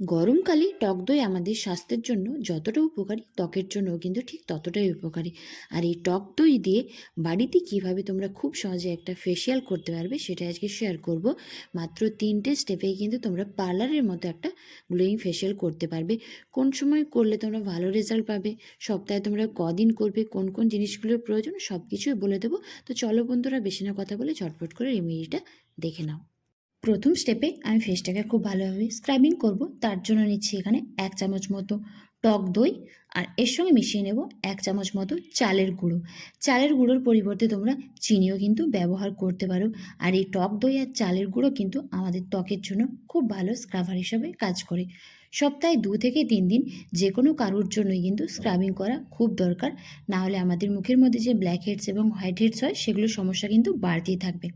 গরমকালে টক দই আমাদের স্বাস্থ্যের জন্য যতটা উপকারী, ত্বকের জন্যও কিন্তু ঠিক ততটাই উপকারী। আর এই টক দই দিয়ে বাড়িতে কীভাবে তোমরা খুব সহজে একটা ফেসিয়াল করতে পারবে সেটা আজকে শেয়ার করব। মাত্র তিনটে স্টেপেই কিন্তু তোমরা পার্লারের মতো একটা গ্লোয়িং ফেসিয়াল করতে পারবে। কোন সময় করলে তোমরা ভালো রেজাল্ট পাবে, সপ্তাহে তোমরা কদিন করবে, কোন কোন জিনিসগুলোর প্রয়োজন সব কিছুই বলে দেবো। তো চলো বন্ধুরা, বেশি না কথা বলে ঝটপট করে রেমেডিটা দেখে নাও। প্রথম স্টেপে আমি ফেসটাকে খুব ভালোভাবে স্ক্রাবিং করব। তার জন্য নিচ্ছি এখানে এক চামচ মতো টক দই আর এর সঙ্গে মিশিয়ে নেব এক চামচ মতো চালের গুঁড়ো। চালের গুঁড়োর পরিবর্তে তোমরা চিনিও কিন্তু ব্যবহার করতে পারো আর এই টক দই আর চালের গুঁড়ো কিন্তু আমাদের ত্বকের জন্য খুব ভালো স্ক্রাবার হিসাবে কাজ করে। সপ্তাহে দু থেকে তিন দিন যে কোনো কারোর জন্যই কিন্তু স্ক্রাবিং করা খুব দরকার। না হলে আমাদের মুখের মধ্যে যে ব্ল্যাক হেডস এবং হোয়াইট হেডস হয়, সেগুলোর সমস্যা কিন্তু বাড়তেই থাকবে।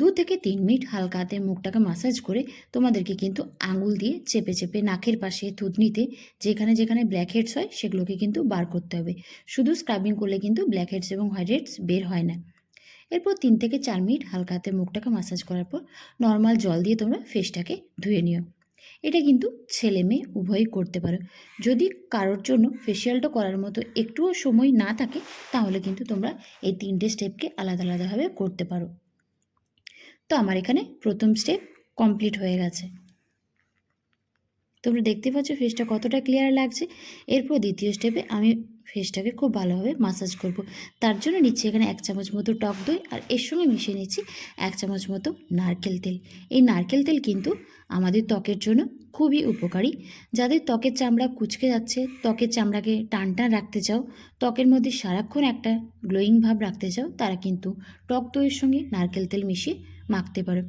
দু থেকে তিন মিনিট হালকা হাতে মুখটাকে মাসাজ করে তোমাদেরকে কিন্তু আঙুল দিয়ে চেপে চেপে নাকের পাশে থুতনিতে যেখানে যেখানে ব্ল্যাক হেডস হয় সেগুলোকে কিন্তু বার করতে হবে। শুধু স্ক্রাবিং করলে কিন্তু ব্ল্যাক হেডস এবং হোয়াইট হেডস বের হয় না। এরপর তিন থেকে চার মিনিট হালকা হাতে মুখটাকে মাসাজ করার পর নর্মাল জল দিয়ে তোমরা ফেসটাকে ধুয়ে নিও। এটা কিন্তু ছেলে মেয়ে উভয়ই করতে পারো। যদি কারোর জন্য ফেসিয়ালটা করার মতো একটুও সময় না থাকে, তাহলে কিন্তু তোমরা এই তিনটে স্টেপকে আলাদা আলাদাভাবে করতে পারো। তো আমার এখানে প্রথম স্টেপ কমপ্লিট হয়ে গেছে। তোমরা দেখতে পাচ্ছ ফেসটা কতটা ক্লিয়ার লাগছে। এরপর দ্বিতীয় স্টেপে আমি ফেসটাকে খুব ভালোভাবে মাসাজ করব। তার জন্য নিচ্ছি এখানে এক চামচ মতো টক দই আর এর সঙ্গে মিশিয়ে নিচ্ছি এক চামচ মতো নারকেল তেল। এই নারকেল তেল কিন্তু আমাদের ত্বকের জন্য খুবই উপকারী। যাদের ত্বকের চামড়া কুচকে যাচ্ছে, ত্বকের চামড়াকে টান টান রাখতে চাও, ত্বকের মধ্যে সারাক্ষণ একটা গ্লোয়িং ভাব রাখতে চাও, তারা কিন্তু টক দইয়ের সঙ্গে নারকেল তেল মিশিয়ে মাখতে পারো।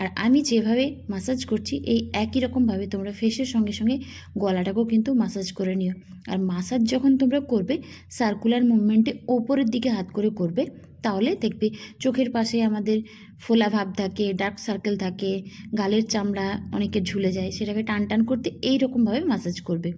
আর আমি যেভাবে মাসাজ করছি, এই একই রকমভাবে তোমরা ফেসের সঙ্গে সঙ্গে গলাটাকেও কিন্তু মাসাজ করে নিও। আর মাসাজ যখন তোমরা করবে সার্কুলার মুভমেন্টে ওপরের দিকে হাত করে করবে, তাহলে দেখবে চোখের পাশে আমাদের ফোলা ভাব থাকে ডার্ক সার্কেল থাকে, গালের চামড়া অনেকে ঝুলে যায়, সেটাকে টান টান করতে এই রকমভাবে মাসাজ করবে।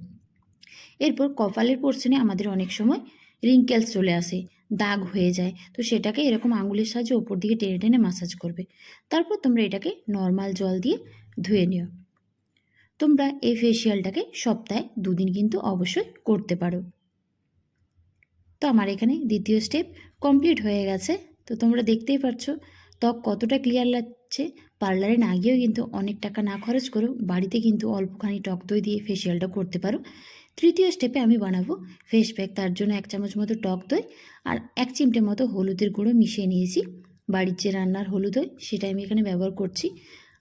এরপর কপালের পোর্শনে আমাদের অনেক সময় রিঙ্কেলস চলে আসে। দাগ হয়ে যায়। তো সেটাকে এরকম আঙুলের সাহায্যে ওপর দিকে টেনে টেনে মাসাজ করবে। তারপর তোমরা এটাকে নর্মাল জল দিয়ে ধুয়ে নিও। তোমরা এই ফেসিয়ালটাকে সপ্তাহে দুদিন কিন্তু অবশ্যই করতে পারো। তো আমার এখানে দ্বিতীয় স্টেপ কমপ্লিট হয়ে গেছে। তো তোমরা দেখতেই পাচ্ছ ত্বক কতটা ক্লিয়ার লাগছে পার্লারে না গিয়েও কিন্তু অনেক টাকা না খরচ করেও বাড়িতে কিন্তু অল্পখানি টক দই দিয়ে ফেসিয়ালটা করতে পারো। তৃতীয় স্টেপে আমি বানাবো ফেস প্যাক তার জন্য এক চামচ মতো টক দই আর এক চিমটে মতো হলুদের গুঁড়ো মিশিয়ে নিয়েছি। বাড়ির যে রান্নার হলুদ হয় সেটা আমি এখানে ব্যবহার করছি।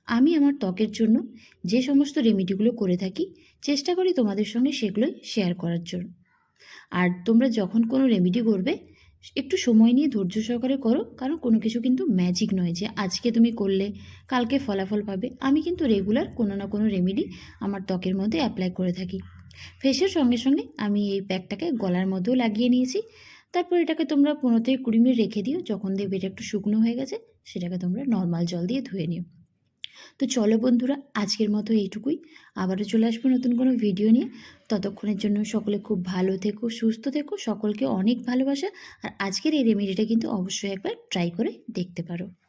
আমি আমার ত্বকের জন্য যে সমস্ত রেমিডিগুলো করে থাকি চেষ্টা করি তোমাদের সঙ্গে সেগুলোই শেয়ার করার জন্য। আর তোমরা যখন কোনো রেমিডি করবে একটু সময় নিয়ে ধৈর্য সহকারে করো, কারণ কোনো কিছু কিন্তু ম্যাজিক নয় যে আজকে তুমি করলে, কালকে ফলাফল পাবে। আমি কিন্তু রেগুলার কোনো না কোনো রেমেডি আমার ত্বকের মধ্যে অ্যাপ্লাই করে থাকি। ফেসের সঙ্গে সঙ্গে আমি এই প্যাকটাকে গলার মধ্যেও লাগিয়ে নিয়েছি। তারপর এটাকে তোমরা পনেরো থেকে কুড়ি মিনিট রেখে দিও, যখন দেখবে এটা একটু শুকনো হয়ে গেছে, সেটাকে তোমরা নর্মাল জল দিয়ে ধুয়ে নিও। তো চলো বন্ধুরা, আজকের মতো এইটুকুই। আবারও চলে আসব নতুন কোনো ভিডিও নিয়ে। ততক্ষণের জন্য সকলে খুব ভালো থেকো, সুস্থ থেকো, সকলকে অনেক ভালোবাসা। আর আজকের এই রেমেডিটা কিন্তু অবশ্যই একবার ট্রাই করে দেখতে পারো।